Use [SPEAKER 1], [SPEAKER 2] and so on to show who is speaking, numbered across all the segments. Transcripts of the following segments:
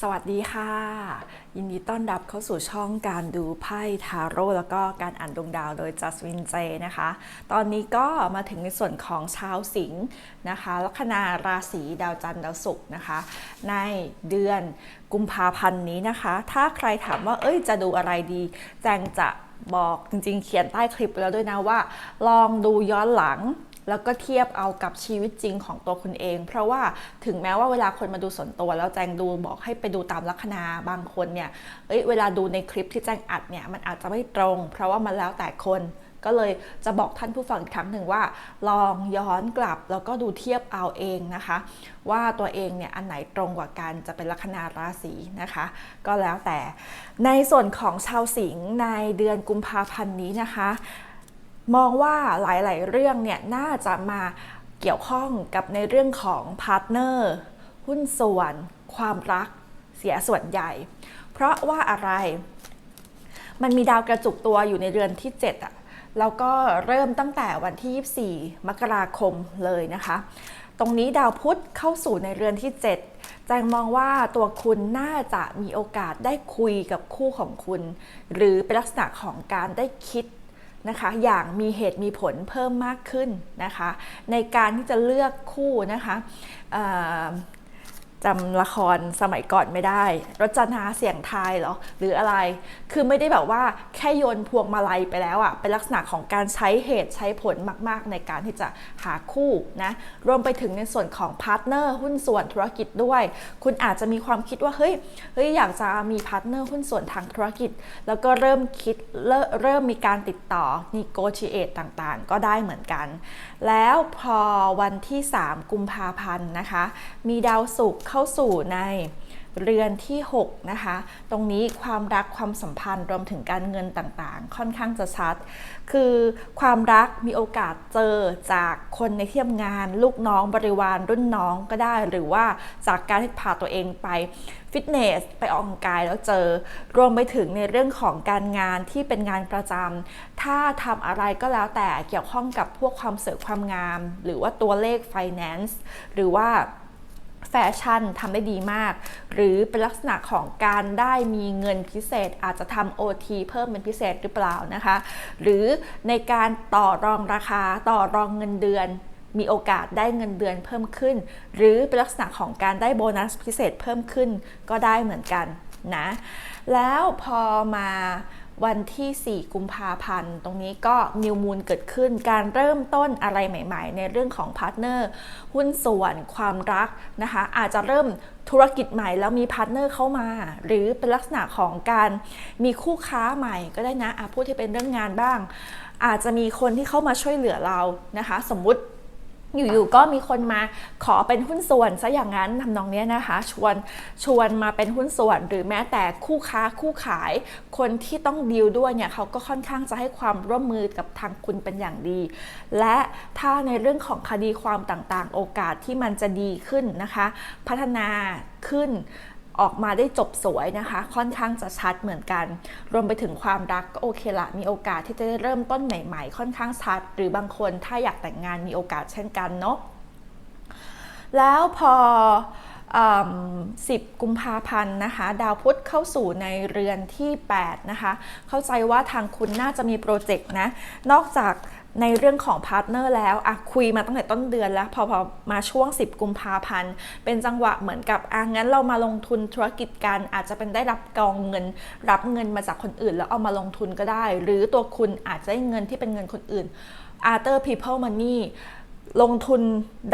[SPEAKER 1] สวัสดีค่ะ ยินดีต้อนรับเข้าสู่ช่องการดูไพ่ทาโร่แล้วก็การอ่านดวงดาวโดยจัสวินเจนะคะ ตอนนี้ก็มาถึงในส่วนของชาวสิงห์นะคะลัคนาราศีดาวจันทร์ดาวศุกร์นะคะ ในเดือนกุมภาพันธ์นี้นะคะ ถ้าใครถามว่าเอ้ยจะดูอะไรดี แจงจะบอกจริงๆ เขียนใต้คลิปไปแล้วด้วยนะว่า ลองดูย้อนหลัง แล้วก็เทียบเอากับชีวิตจริงของตัวคุณเอง เพราะว่าถึงแม้ว่าเวลาคนมาดูส่วนตัวแล้วแจงดูบอกให้ไปดูตามลัคนาบางคนเนี่ยเอ้ยเวลาดูในคลิปที่แจงอัดเนี่ยมันอาจจะไม่ตรง เพราะว่ามันแล้วแต่คนก็เลยจะบอกท่านผู้ฟังอีกครั้งหนึ่งว่า ลองย้อนกลับแล้วก็ดูเทียบเอาเองนะคะ ว่าตัวเองเนี่ยอันไหนตรงกว่ากันจะเป็นลัคนาราศีนะคะ ก็แล้วแต่ในส่วนของชาวสิงห์ในเดือนกุมภาพันธ์นี้นะคะ มองว่าหลายๆ เรื่องเนี่ยน่าจะมาเกี่ยวข้องกับในเรื่องของพาร์ทเนอร์หุ้นส่วน ความรักเสียส่วนใหญ่ เพราะว่าอะไร มันมีดาวกระจุกตัวอยู่ในเรือนที่7อะแล้วก็เริ่มตั้งแต่วันที่ 24 มกราคมเลยนะคะ ตรงนี้ดาวพุธเข้าสู่ในเรือนที่ 7 แจงมองว่าตัวคุณน่าจะมีโอกาสได้คุยกับคู่ของคุณ หรือเป็นลักษณะของการได้คิด นะคะอย่างมีเหตุมีผลเพิ่มมากขึ้นนะคะ ในการที่จะเลือกคู่นะคะ จำละครสมัยก่อนไม่ได้รจนาเสียงทายเหรอ หรืออะไร คือไม่ได้แบบว่าแค่โยนพวงมาลัยไปแล้วอะเป็นลักษณะของการใช้เหตุใช้ผลมาก ๆ ในการที่จะหาคู่นะ รวมไปถึงในส่วนของพาร์ทเนอร์หุ้นส่วนธุรกิจด้วย คุณอาจจะมีความคิดว่า เฮ้ย เฮ้ย อยากจะมีพาร์ทเนอร์หุ้นส่วนทางธุรกิจ แล้วก็เริ่มคิด เริ่มเริ่มมีการติดต่อ negotiate ต่าง ๆ ก็ได้เหมือนกัน แล้วพอวันที่ 3 กุมภาพันธ์นะคะ มีดาวศุกร์เข้าสู่ในเรือนที่ 6 นะคะ ตรงนี้ความรักความสัมพันธ์รวมถึงการเงินต่างๆ ค่อนข้างจะชัด คือความรักมีโอกาสเจอจากคนในที่ทำงาน ลูกน้องบริวารรุ่นน้องก็ได้ หรือว่าจากการที่พาตัวเองไปฟิตเนสไปออกกำลังกายแล้วเจอ รวมไปถึงในเรื่องของการงานที่เป็นงานประจำถ้าทำอะไรก็แล้วแต่เกี่ยวข้องกับพวกความเสวยความงาม หรือว่าตัวเลข finance หรือว่า แฟชั่นทำได้ดีมาก หรือเป็นลักษณะของการได้มีเงินพิเศษ อาจจะทำ OT เพิ่มเป็นพิเศษหรือเปล่านะคะ หรือในการต่อรองราคาต่อรองเงินเดือนมีโอกาสได้เงินเดือนเพิ่มขึ้น หรือเป็นลักษณะของการได้โบนัสพิเศษเพิ่มขึ้นก็ได้เหมือนกันนะ แล้วพอมา วันที่ 4 กุมภาพันธ์ ตรงนี้ก็นิวมูลเกิดขึ้น การเริ่มต้นอะไรใหม่ๆ ในเรื่องของพาร์ทเนอร์ หุ้นส่วน ความรักนะคะ อาจจะเริ่มธุรกิจใหม่แล้วมีพาร์ทเนอร์เข้ามา หรือเป็นลักษณะของการมีคู่ค้าใหม่ก็ได้นะอะพูดที่เป็นเรื่องงานบ้าง อาจจะมีคนที่เข้ามาช่วยเหลือเรานะคะ สมมุติ อยู่ๆก็มีคนมาขอเป็นหุ้นส่วนซะอย่างนั้นทำนองนี้นะคะ ชวนชวนมาเป็นหุ้นส่วน หรือแม้แต่คู่ค้าคู่ขาย คนที่ต้องดีลด้วยเนี่ยเขาก็ค่อนข้างจะให้ความร่วมมือกับทางคุณเป็นอย่างดี และถ้าในเรื่องของคดีความต่างๆ โอกาสที่มันจะดีขึ้นนะคะ พัฒนาขึ้น ออกมาได้จบสวยนะคะ ค่อนข้างจะชัดเหมือนกัน รวมไปถึงความรักก็โอเคละมีโอกาสที่จะได้เริ่มต้นใหม่ๆ ค่อนข้างชัด หรือบางคนถ้าอยากแต่งงานมีโอกาสเช่นกันเนาะแล้วพออ10 กุมภาพันธ์นะคะ ดาวพุธเข้าสู่ในเรือนที่ 8 นะคะ เข้าใจว่าทางคุณน่าจะมีโปรเจกต์นะ นอกจาก ในเรื่องของพาร์ทเนอร์แล้วอะคุยมาตั้งแต่ต้นเดือนแล้ว พอพอมาช่วง 10 กุมภาพันธ์ เป็นจังหวะเหมือนกับอะงั้นเรามาลงทุนธุรกิจกันอาจจะเป็นได้รับกองเงิน รับเงินมาจากคนอื่น แล้วเอามาลงทุนก็ได้ หรือตัวคุณอาจจะได้เงินที่เป็นเงินคนอื่น Other people money ลงทุน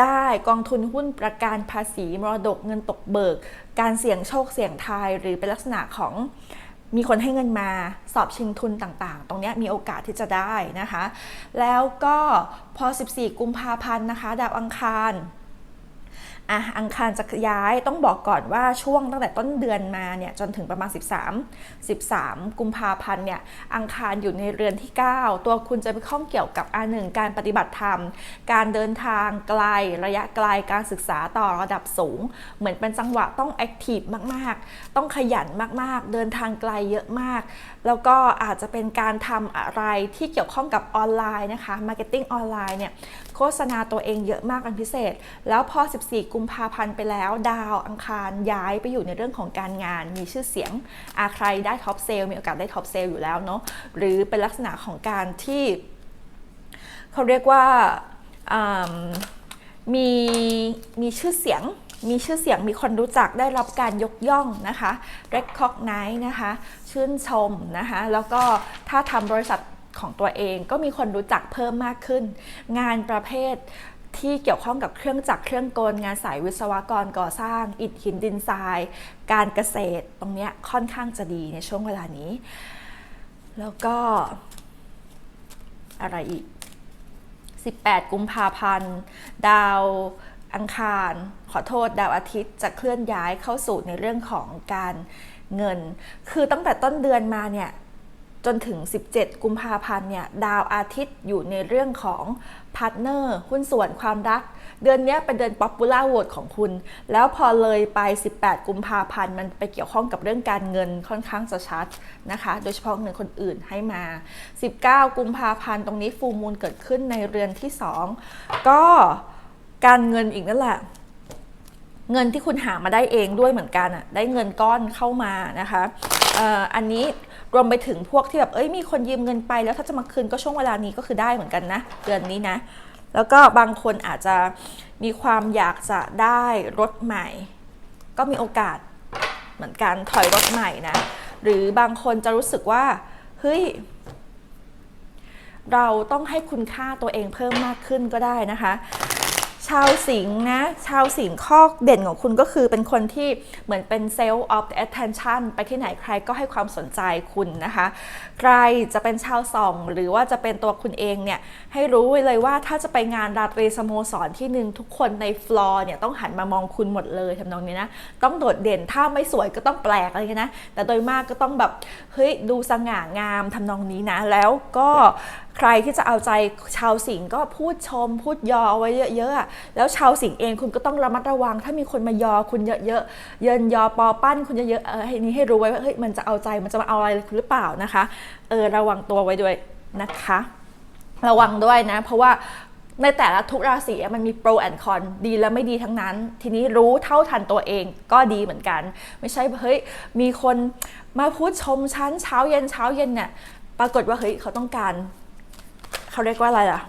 [SPEAKER 1] ได้กองทุนหุ้นประกันภาษีมรดกเงินตกเบิก การเสี่ยงโชคเสี่ยงทายหรือเป็นลักษณะของ มีคนให้เงินมาสอบชิงทุนต่างๆ ตรงนี้มีโอกาสที่จะได้นะคะ แล้วก็พอ 14 กุมภาพันธ์นะคะดาวอังคาร อะอังคารจะย้ายต้องบอกก่อนว่าช่วงตั้งแต่ต้นเดือนมาเนี่ยจนถึงประมาณ 13 13 กุมภาพันธ์เนี่ยอังคารอยู่ในเรือนที่ 9 ตัวคุณจะไปข้องเกี่ยวกับอันหนึ่งการปฏิบัติธรรม การเดินทางไกลระยะไกลการศึกษาต่อระดับสูง เหมือนเป็นจังหวะต้องแอคทีฟมากๆ ต้องขยันมากๆ เดินทางไกลเยอะมาก แล้วก็อาจจะเป็นการทำอะไรที่เกี่ยวข้องกับออนไลน์นะคะมาร์เก็ตติ้งออนไลน์เนี่ยโฆษณาตัวเองเยอะมากเป็นพิเศษ แล้วพอ 14กุมกุมภาพันธ์ไปแล้ว ดาวอังคารย้ายไปอยู่ในเรื่องของการงาน มีชื่อเสียงอาใครได้ท็อปเซลล์มีโอกาสได้ท็อปเซลล์อยู่แล้วเนาะหรือเป็นลักษณะของการที่เขาเรียกว่ามมีมีชื่อเสียงมีชื่อเสียงมีคนรู้จักได้รับการยกย่องนะคะ recognize นะคะ ชื่นชมนะคะ แล้วก็ถ้าทำบริษัทของตัวเองก็มีคนรู้จักเพิ่มมากขึ้น งานประเภท ที่เกี่ยวข้องกับเครื่องจักรเครื่องกลงานสายวิศวกรก่อสร้าง อิฐหินดินทราย การเกษตรตรงนี้ค่อนข้างจะดีในช่วงเวลานี้ แล้วก็อะไรอีก 18 กุมภาพันธ์ ดาวอังคาร ขอโทษดาวอาทิตย์จะเคลื่อนย้ายเข้าสู่ในเรื่องของการเงิน คือตั้งแต่ต้นเดือนมาเนี่ย จนถึง 17 กุมภาพันธ์เนี่ยดาวอาทิตย์อยู่ในเรื่องของพาร์ทเนอร์หุ้นส่วนความรัก เดือนนี้เป็นเดือนป๊อปปูล่าโหวตของคุณ แล้วพอเลยไป 18 กุมภาพันธ์มันไปเกี่ยวข้องกับเรื่องการเงินค่อนข้างจะชัดนะคะ โดยเฉพาะเงินคนอื่นให้มา 19 กุมภาพันธ์ตรงนี้ฟูมูลเกิดขึ้นในเรือนที่ 2 ก็การเงินอีกนั่นแหละเงินที่คุณหามาได้เองด้วยเหมือนกันอะได้เงินก้อนเข้ามานะคะ อันนี้รวมไปถึงพวกที่แบบเอ้ยมีคนยืมเงินไป แล้วถ้าจะมาคืนก็ช่วงเวลานี้ก็คือได้เหมือนกันนะเดือนนี้นะ แล้วก็บางคนอาจจะมีความอยากจะได้รถใหม่ ก็มีโอกาสเหมือนกันถอยรถใหม่นะ หรือบางคนจะรู้สึกว่าเฮ้ยเราต้องให้คุณค่าตัวเองเพิ่มมากขึ้นก็ได้นะคะ ชาวสิงห์นะ ชาวสิงห์ข้อเด่นของคุณก็คือเป็นคนที่เหมือนเป็น self of attention ไปที่ไหนใครก็ให้ความสนใจคุณนะคะ ใครจะเป็นชาวส่อง หรือว่าจะเป็นตัวคุณเองเนี่ย ให้รู้เลยว่าถ้าจะไปงานราตรีสโมสรที่หนึ่งทุกคนในฟลอร์เนี่ย ต้องหันมามองคุณหมดเลยทำนองนี้นะ ต้องโดดเด่นถ้าไม่สวยก็ต้องแปลกอะไรนะ แต่โดยมากก็ต้องแบบเฮ้ยดูสง่างามทำนองนี้นะแล้วก็ ใครที่จะเอาใจชาวสิงห์ก็พูดชม พูดยอเอาไว้เยอะๆ แล้วชาวสิงห์เองคุณก็ต้องระมัดระวัง ถ้ามีคนมายอคุณเยอะๆ เยินยอปอปั้นคุณเยอะๆ เออให้นี้ให้รู้ไว้ว่าเฮ้ยมันจะเอาใจมันจะมาเอาอะไรคุณหรือเปล่านะคะ เออระวังตัวไว้ด้วยนะคะ ระวังด้วยนะ เพราะว่าในแต่ละทุกราศีมันมีโปรแอนคอนดีและไม่ดีทั้งนั้น ทีนี้รู้เท่าทันตัวเองก็ดีเหมือนกัน ไม่ใช่เฮ้ยมีคนมาพูดชมฉันเช้าเย็นเช้าเย็นเนี่ยปรากฏว่าเฮ้ยเขาต้องการ เขาเรียกว่าอะไรล่ะ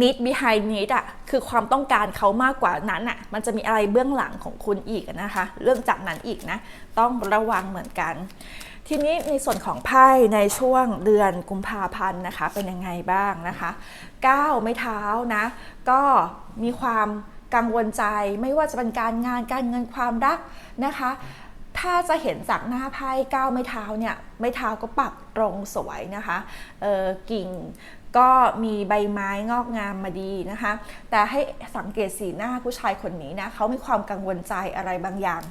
[SPEAKER 1] need behind need อะคือความต้องการเขามากกว่านั้นอะมันจะมีอะไรเบื้องหลังของคุณอีกนะคะ เรื่องจากนั้นอีกนะ ต้องระวังเหมือนกัน ทีนี้ในส่วนของไพ่ในช่วงเดือนกุมภาพันธ์นะคะ เป็นยังไงบ้างนะคะก้าวไม่เท้านะ ก็มีความกังวลใจไม่ว่าจะเป็นการงานการเงินความรักนะคะ ถ้าจะเห็นจากหน้าไพ่ก้าวไม่เท้าเนี่ยไม่เท้าก็ปักตรงสวยนะคะเออกิ่งก็มีใบไม้งอกงามมาดีนะคะ แต่ให้สังเกตสีหน้าผู้ชายคนนี้นะเขามีความกังวลใจอะไรบางอย่าง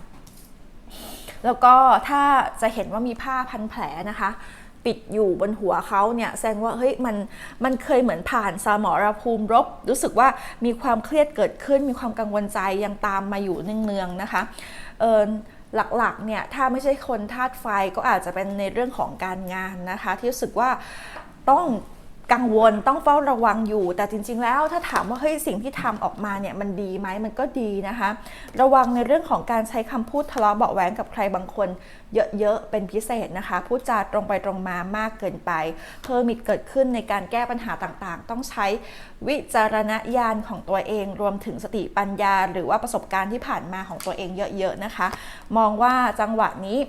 [SPEAKER 1] แล้วก็ถ้าจะเห็นว่ามีผ้าพันแผลนะคะปิดอยู่บนหัวเขาเนี่ยแสดงว่าเฮ้ยมันมันเคยเหมือนผ่านสมรภูมิรบ รู้สึกว่ามีความเครียดเกิดขึ้น มีความกังวลใจยังตามมาอยู่เนืองๆนะคะเออ หลักๆเนี่ยถ้าไม่ใช่คนธาตุไฟก็อาจจะเป็นในเรื่องของการงานนะคะ ที่รู้สึกว่าต้อง กังวลต้องเฝ้าระวังอยู่ แต่จริง ๆ แล้วถ้าถามว่าเฮ้ยสิ่งที่ทำออกมาเนี่ยมันดีไหมมันก็ดีนะคะ ระวังในเรื่องของการใช้คำพูดทะเลาะเบาะแว้งกับใครบางคน เยอะ ๆ เป็นพิเศษนะคะพูดจาตรงไปตรงมามากเกินไปเพิ่มมิดเกิดขึ้นในการแก้ปัญหาต่างๆ ต้องใช้วิจารณญาณของตัวเอง รวมถึงสติปัญญา หรือว่าประสบการณ์ที่ผ่านมาของตัวเองเยอะ ๆ นะคะ มองว่าจังหวะนี้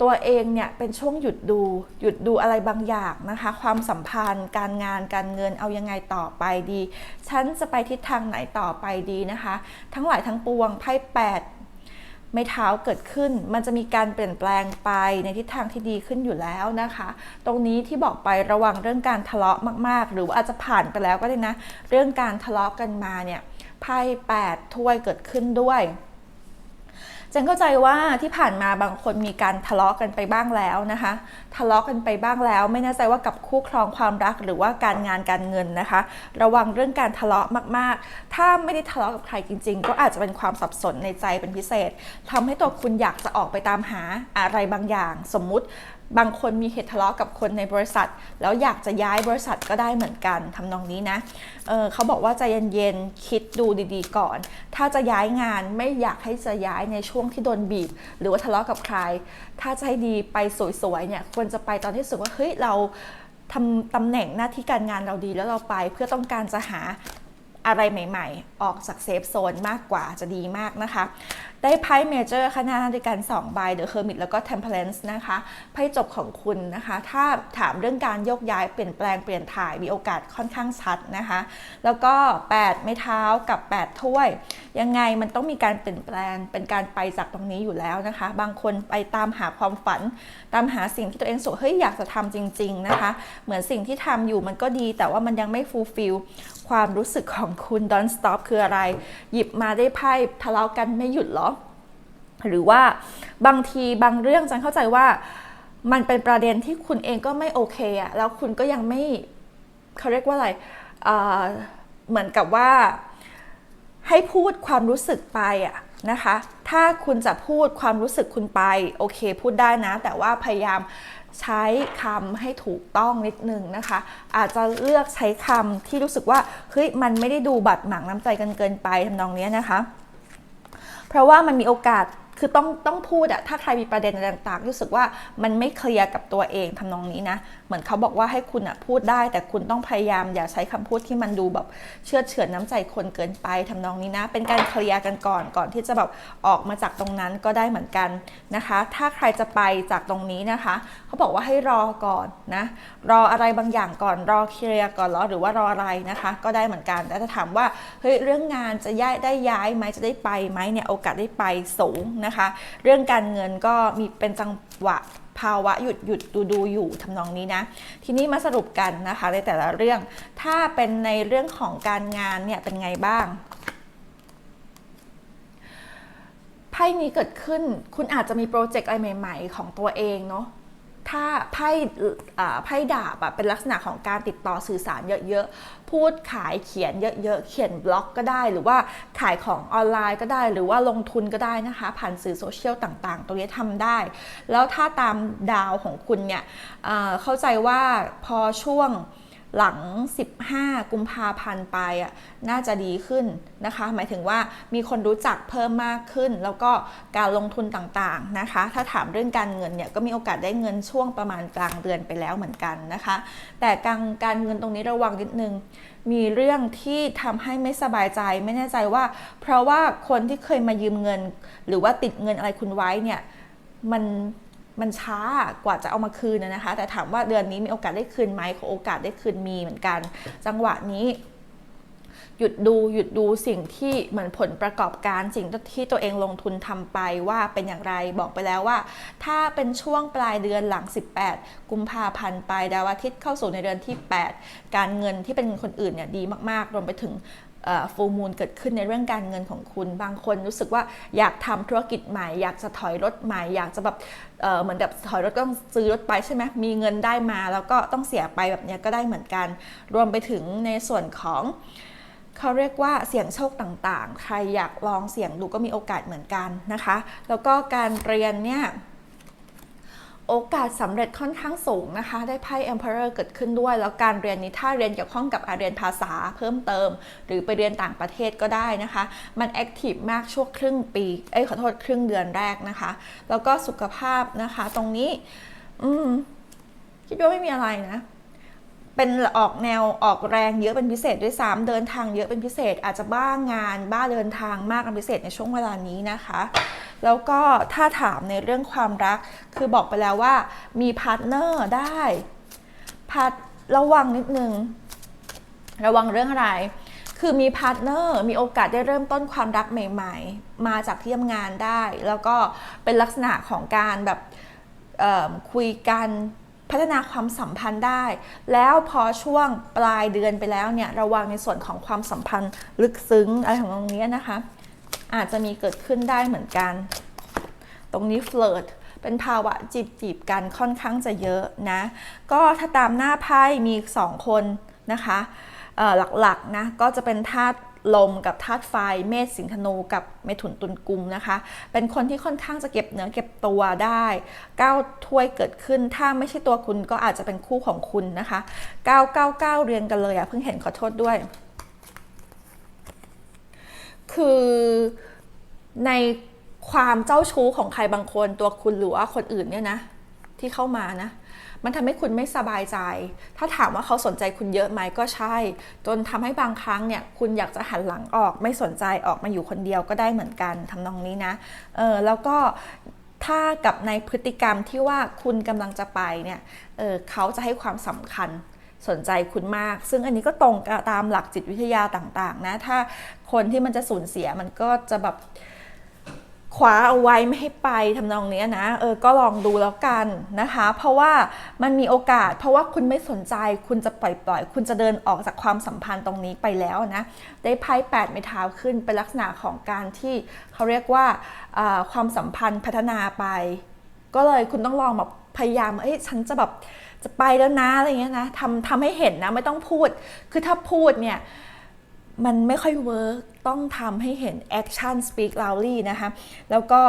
[SPEAKER 1] ตัวเองเนี่ยเป็นช่วงหยุดดูหยุดดูอะไรบางอย่างนะคะ ความสัมพันธ์ การงานการเงินเอายังไงต่อไปดี ฉันจะไปทิศทางไหนต่อไปดีนะคะ ทั้งหลายทั้งปวงไพ่แปดไม่เท้าเกิดขึ้น มันจะมีการเปลี่ยนแปลงไปในทิศทางที่ดีขึ้นอยู่แล้วนะคะ ตรงนี้ที่บอกไประวังเรื่องการทะเลาะมาก ๆ หรือว่าอาจจะผ่านไปแล้วก็ได้นะ เรื่องการทะเลาะกันมาเนี่ยไพ่แปดถ้วยเกิดขึ้นด้วย จนเข้าใจว่าที่ผ่านมาบางคนมีการทะเลาะกันไปบ้างแล้วนะคะ ทะเลาะกันไปบ้างแล้ว ไม่แน่ใจว่ากับคู่ครองความรักหรือว่าการงานการเงินนะคะ ระวังเรื่องการทะเลาะมากๆ ถ้าไม่ได้ทะเลาะกับใครจริง ๆ ก็อาจจะเป็นความสับสนในใจเป็นพิเศษทำให้ตัวคุณอยากจะออกไปตามหาอะไรบางอย่าง สมมุติ บางคนมีเหตุทะเลาะกับคนในบริษัท แล้วอยากจะย้ายบริษัทก็ได้เหมือนกันทำนองนี้นะเเขาบอกว่าใจเย็นๆคิดดูดีๆก่อน ถ้าจะย้ายงานไม่อยากให้จะย้ายในช่วงที่โดนบีบ หรือว่าทะเลาะกับใคร ถ้าจะให้ดีไปสวยๆเนี่ยควรจะไปตอนที่รู้สึกว่าเฮ้ยเราทำตำแหน่งหน้าที่การงานเราดีแล้วเราไปเพื่อต้องการจะหาอะไรใหม่ ๆ ออกจากเซฟโซนมากกว่าจะดีมากนะคะได้ไพ่เมเจอร์ข้างหน้าด้วยกัน2ใบ The Hermit แล้วก็ Temperance นะคะไพ่จบของคุณนะคะ ถ้าถามเรื่องการยกย้ายเปลี่ยนแปลงเปลี่ยนถ่ายมีโอกาสค่อนข้างชัดนะคะ แล้วก็ 8 ไม้เท้ากับ 8 ถ้วย ยังไงมันต้องมีการเปลี่ยนแปลงเป็นการไปจากตรงนี้อยู่แล้วนะคะ บางคนไปตามหาความฝัน ตามหาสิ่งที่ตัวเองสุเฮ้ยอยากจะทำจริง ๆนะคะ เหมือนสิ่งที่ทำอยู่มันก็ดี แต่ว่ามันยังไม่ฟูลฟิลความรู้สึกของคุณ don't stop คืออะไร หยิบมาได้ไพ่ทะเลาะกันไม่หยุดหรอ หรือว่าบางทีบางเรื่องจันเข้าใจว่ามันเป็นประเด็นที่คุณเองก็ไม่โอเคอะแล้วคุณก็ยังไม่เขาเรียกว่าอะไรเเหมือนกับว่าให้พูดความรู้สึกไปอะนะคะ ถ้าคุณจะพูดความรู้สึกคุณไปโอเค พูดได้นะ แต่ว่าพยายามใช้คำให้ถูกต้องนิดนึงนะคะ อาจจะเลือกใช้คำที่รู้สึกว่าเฮ้ยมันไม่ได้ดูบัดหมางน้ำใจกันเกินไปทำนองนี้นะคะ เพราะว่ามันมีโอกาส คือต้องต้องพูดอะถ้าใครมีประเด็นอะไรต่างๆรู้สึกว่ามันไม่เคลียร์กับตัวเองทำนองนี้นะ เหมือนเขาบอกว่าให้คุณอะพูดได้ แต่คุณต้องพยายามอย่าใช้คำพูดที่มันดูแบบเชื่อเฉือนน้าใจคนเกินไปทำนองนี้นะ เป็นการเคลียร์กันก่อนก่อนที่จะแบบออกมาจากตรงนั้นก็ได้เหมือนกันนะคะ ถ้าใครจะไปจากตรงนี้นะคะเขาบอกว่าให้รอก่อนนะรออะไรบางอย่างก่อนรอเคลียร์ก่อนหรือว่ารออะไรนะคะ ก็ได้เหมือนกันแต่ถ้าถามว่าเฮ้ยเรื่องงานจะย้ายได้ย้ายไหมจะได้ไปไหมเนี่ยโอกาสได้ไปสูงนะคะ เรื่องการเงินก็มีเป็นจังหวะ ภาวะหยุดหยุดดูดูอยู่ทำนองนี้นะ ทีนี้มาสรุปกันนะคะในแต่ละเรื่อง ถ้าเป็นในเรื่องของการงานเนี่ยเป็นไงบ้างไพ่นี้เกิดขึ้น คุณอาจจะมีโปรเจกต์อะไรใหม่ ๆ ของตัวเองเนาะ ถ้าไพ่ไพ่ดาบเป็นลักษณะของการติดต่อสื่อสารเยอะๆ พูดขายเขียนเยอะๆ เขียนบล็อกก็ได้ หรือว่าขายของออนไลน์ก็ได้ หรือว่าลงทุนก็ได้นะคะ ผ่านสื่อโซเชียลต่างๆ ตรงนี้ทำได้ แล้วถ้าตามดาวของคุณเนี่ยเข้าใจว่าพอช่วง หลัง 15 กุมภาพันธ์ไปอะน่าจะดีขึ้นนะคะ หมายถึงว่ามีคนรู้จักเพิ่มมากขึ้น แล้วก็การลงทุนต่างๆนะคะ ถ้าถามเรื่องการเงินเนี่ยก็มีโอกาสได้เงินช่วงประมาณกลางเดือนไปแล้วเหมือนกันนะคะ แต่การการเงินตรงนี้ระวังนิดนึงมีเรื่องที่ทำให้ไม่สบายใจ ไม่แน่ใจว่า เพราะว่าคนที่เคยมายืมเงิน หรือว่าติดเงินอะไรคุณไว้เนี่ยมัน มันช้ากว่าจะเอามาคืนนะคะ แต่ถามว่าเดือนนี้มีโอกาสได้คืนไหมโอกาสได้คืนมีเหมือนกัน จังหวะนี้หยุดดูหยุดดูสิ่งที่เหมือนผลประกอบการสิ่งที่ตัวเองลงทุนทำไปว่าเป็นอย่างไรบอกไปแล้วว่า ถ้าเป็นช่วงปลายเดือนหลัง 18 กุมภาพันธ์ไปดาวอาทิตย์เข้าสู่ในเดือนที่ 8 การเงินที่เป็นคนอื่นเนี่ยดีมากๆ รวมไปถึง ฟูมูลเกิดขึ้นในเรื่องการเงินของคุณ บางคนรู้สึกว่าอยากทำธุรกิจใหม่ อยากจะถอยรถใหม่ อยากจะแบบเหมือนแบบถอยรถก็ต้องซื้อรถไปใช่ไหมมีเงินได้มาแล้วก็ต้องเสียไปแบบนี้ก็ได้เหมือนกัน รวมไปถึงในส่วนของเขาเรียกว่าเสี่ยงโชคต่างๆ ใครอยากลองเสี่ยงดูก็มีโอกาสเหมือนกันนะคะ แล้วก็การเรียนเนี่ย โอกาสสำเร็จค่อนข้างสูงนะคะ ได้ไพ่ Emperor เกิดขึ้นด้วย แล้วการเรียนนี้ถ้าเรียนเกี่ยวข้องกับการเรียนภาษาเพิ่มเติม หรือไปเรียนต่างประเทศก็ได้นะคะ มันแอคทีฟมากช่วงครึ่งปีเอ้ยขอโทษครึ่งเดือนแรกนะคะ แล้วก็สุขภาพนะคะ ตรงนี้ อืมคิดว่าไม่มีอะไรนะเป็นออกแนวออกแรงเยอะเป็นพิเศษด้วยซ้ำเดินทางเยอะเป็นพิเศษอาจจะบ้างงานบ้าเดินทางมากเป็นพิเศษในช่วงเวลานี้นะคะ แล้วก็ถ้าถามในเรื่องความรัก คือบอกไปแล้วว่ามีพาร์ทเนอร์ได้พาร์ทระวังนิดนึง ระวังเรื่องอะไร คือมีพาร์ทเนอร์มีโอกาสได้เริ่มต้นความรักใหม่ ๆ มาจากที่ทำงานได้ แล้วก็เป็นลักษณะของการแบบคุยกันพัฒนาความสัมพันธ์ได้ แล้วพอช่วงปลายเดือนไปแล้วเนี่ยระวังในส่วนของความสัมพันธ์ลึกซึ้งอะไรของตรงนี้นะคะ อาจจะมีเกิดขึ้นได้เหมือนกัน ตรงนี้เฟลิร์ตเป็นภาวะจีบจีบกันค่อนข้างจะเยอะนะ ก็ถ้าตามหน้าไพ่มีสองคนนะคะหลักๆนะก็จะเป็นธาตุลมกับธาตุไฟเมษสิงธนูกับเมถุนตุลกุมนะคะ เป็นคนที่ค่อนข้างจะเก็บเนื้อเก็บตัวได้ก้าวถ้วยเกิดขึ้น ถ้าไม่ใช่ตัวคุณก็อาจจะเป็นคู่ของคุณนะคะ 999 เรียงกันเลยอะเพิ่งเห็นขอโทษด้วย คือในความเจ้าชู้ของใครบางคนตัวคุณหรือว่าคนอื่นเนี่ยนะ ที่เข้ามานะ มันทำให้คุณไม่สบายใจ ถ้าถามว่าเขาสนใจคุณเยอะไหมก็ใช่ จนทำให้บางครั้งเนี่ย คุณอยากจะหันหลังออก ไม่สนใจออกมาอยู่คนเดียวก็ได้เหมือนกันทำนองนี้นะเออแล้วก็ถ้ากับในพฤติกรรมที่ว่าคุณกำลังจะไปเนี่ยเออเขาจะให้ความสำคัญ สนใจคุณมาก ซึ่งอันนี้ก็ตรงตามหลักจิตวิทยาต่าง ๆ นะ ถ้าคนที่มันจะสูญเสียมันก็จะแบบคว้าเอาไว้ไม่ให้ไปทำนองเนี้ยนะ เออ ก็ลองดูแล้วกันนะคะ เพราะว่ามันมีโอกาส เพราะว่าคุณไม่สนใจ คุณจะปล่อยปล่อย คุณจะเดินออกจากความสัมพันธ์ตรงนี้ไปแล้วนะ ได้ไพ่แปดไม้เท้าขึ้น เป็นลักษณะของการที่เขาเรียกว่าความสัมพันธ์พัฒนาไป ก็เลยคุณต้องลองแบบ พยายามเอ้ยฉันจะแบบจะไปแล้วนะอะไรเงี้ยนะทำทำให้เห็นนะไม่ต้องพูด คือถ้าพูดเนี่ยมันไม่ค่อยเวิร์กต้องทำให้เห็น action speak loudly นะคะ แล้วก็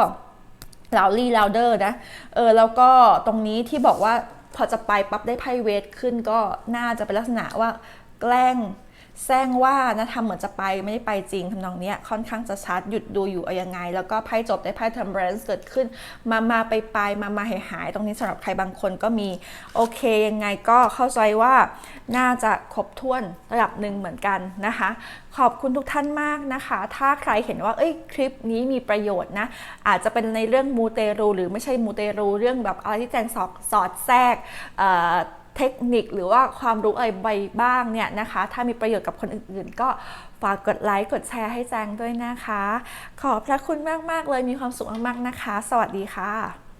[SPEAKER 1] loudly louder นะเออแล้วก็ตรงนี้ที่บอกว่าพอจะไปปั๊บได้ไพ่เวทขึ้นก็น่าจะเป็นลักษณะว่าแกล้ง แซงว่านะทำเหมือนจะไปไม่ได้ไปจริงทำนองนี้ค่อนข้างจะชัดหยุดดูอยู่อายังไง แล้วก็ไพ่จบได้ไพ่ temperance เกิดขึ้น มามาไปไปมามาหายหายตรงนี้สำหรับใครบางคนก็มี โอเคยังไงก็เข้าใจว่าน่าจะครบถ้วนระดับหนึ่งเหมือนกันนะคะ ขอบคุณทุกท่านมากนะคะ ถ้าใครเห็นว่าเอ้ยคลิปนี้มีประโยชน์นะ อาจจะเป็นในเรื่องมูเตรูหรือไม่ใช่มูเตรูเรื่องแบบอะไรที่แจงสอดสอดแทรก เทคนิคหรือว่าความรู้อะไรใบบ้างเนี่ยนะคะ ถ้ามีประโยชน์กับคนอื่นๆ ก็ฝากกดไลค์กดแชร์ให้แจงด้วยนะคะ ขอบพระคุณมากๆเลยมีความสุขมากๆนะคะ สวัสดีค่ะ